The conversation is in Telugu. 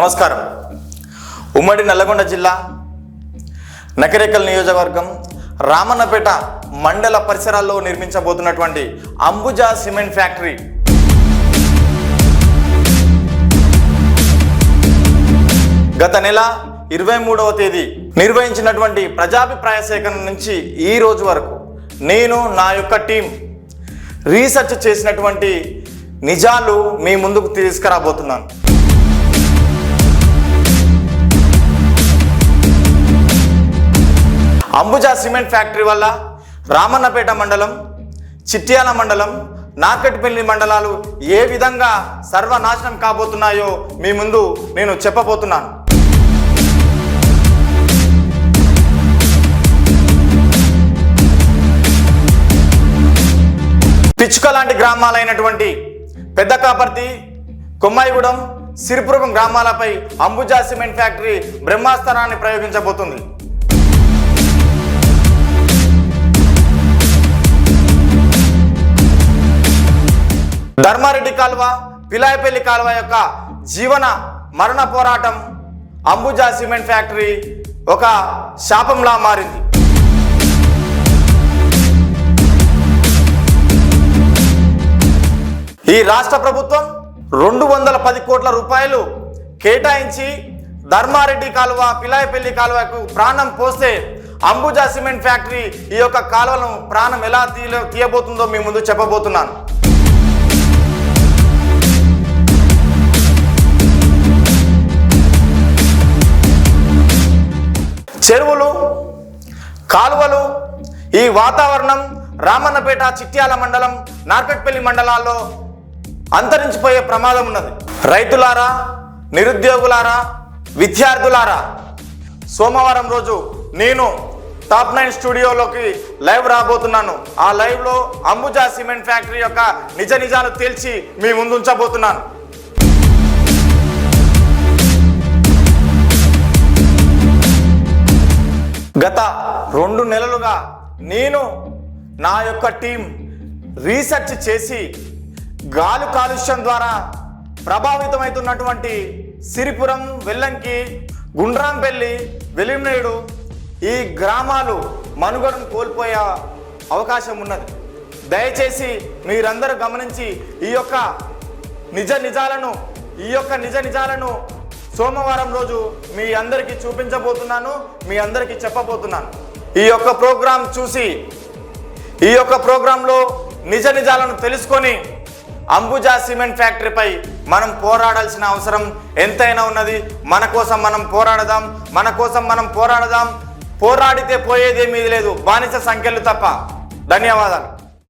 నమస్కారం. ఉమ్మడి నల్లగొండ జిల్లా నకరేకల్ నియోజకవర్గం రామన్నపేట మండల పరిసరాల్లో నిర్మించబోతున్నటువంటి అంబుజా సిమెంట్ ఫ్యాక్టరీ. గత నెల ఇరవై మూడవ తేదీ నిర్వహించినటువంటి ప్రజాభిప్రాయ సేకరణ నుంచి ఈ రోజు వరకు నేను నా యొక్క టీం రీసెర్చ్ చేసినటువంటి నిజాలు మీ ముందుకు తీసుకురాబోతున్నాను. అంబుజా సిమెంట్ ఫ్యాక్టరీ వల్ల రామన్నపేట మండలం చిట్యాల మండలం నార్కెట్పల్లి మండలాలు ఏ విధంగా సర్వనాశనం కాబోతున్నాయో మీ ముందు నేను చెప్పబోతున్నాను. పిచ్చుక లాంటి గ్రామాలైనటువంటి పెద్ద కాపర్తి కొమ్మాయిగూడెం సిరిపురం గ్రామాలపై అంబుజా సిమెంట్ ఫ్యాక్టరీ బ్రహ్మాస్త్రాన్ని ప్రయోగించబోతుంది. ధర్మారెడ్డి కాలువ పిలాయపల్లి కాలువ యొక్క జీవన మరణ పోరాటం అంబుజా సిమెంట్ ఫ్యాక్టరీ ఒక శాపంలా మారింది. ఈ రాష్ట్ర ప్రభుత్వం రెండు వందల పది కోట్ల రూపాయలు కేటాయించి ధర్మారెడ్డి కాలువ పిలాయపల్లి కాలువకు ప్రాణం పోస్తే అంబుజా సిమెంట్ ఫ్యాక్టరీ ఈ యొక్క కాలువను ప్రాణం ఎలా తీయ తీయబోతుందో మీ ముందు చెప్పబోతున్నాను. చెరువులు కాలువలు ఈ వాతావరణం రామన్నపేట చిట్యాల మండలం నార్కట్పల్లి మండలాల్లో అంతరించిపోయే ప్రమాదం ఉన్నది. రైతులారా నిరుద్యోగులారా విద్యార్థులారా సోమవారం రోజు నేను టాప్ నైన్ స్టూడియోలోకి లైవ్ రాబోతున్నాను. ఆ లైవ్లో అంబుజా సిమెంట్ ఫ్యాక్టరీ యొక్క నిజ నిజాలు తేల్చి మీ ముందుంచబోతున్నాను గత రెండు నెలలుగా నేను నా యొక్క టీం రీసెర్చ్ చేసి గాలి కాలుష్యం ద్వారా ప్రభావితమవుతున్నటువంటి సిరిపురం వెల్లంకి గుండ్రాంపల్లి వెలిమనేడు ఈ గ్రామాలు మనుగడను కోల్పోయే అవకాశం ఉన్నది. దయచేసి మీరందరూ గమనించి ఈ యొక్క నిజ నిజాలను ఈ యొక్క నిజ నిజాలను సోమవారం రోజు మీ అందరికీ చూపించబోతున్నాను మీ అందరికీ చెప్పబోతున్నాను. ఈ యొక్క ప్రోగ్రాం చూసి ఈ యొక్క ప్రోగ్రాంలో నిజ నిజాలను తెలుసుకొని అంబుజా సిమెంట్ ఫ్యాక్టరీపై మనం పోరాడాల్సిన అవసరం ఎంతైనా ఉన్నది. మన కోసం మనం పోరాడదాం మన కోసం మనం పోరాడదాం. పోరాడితే పోయేదేమీ లేదు. బానిస సంఖ్యలు తప్ప. ధన్యవాదాలు.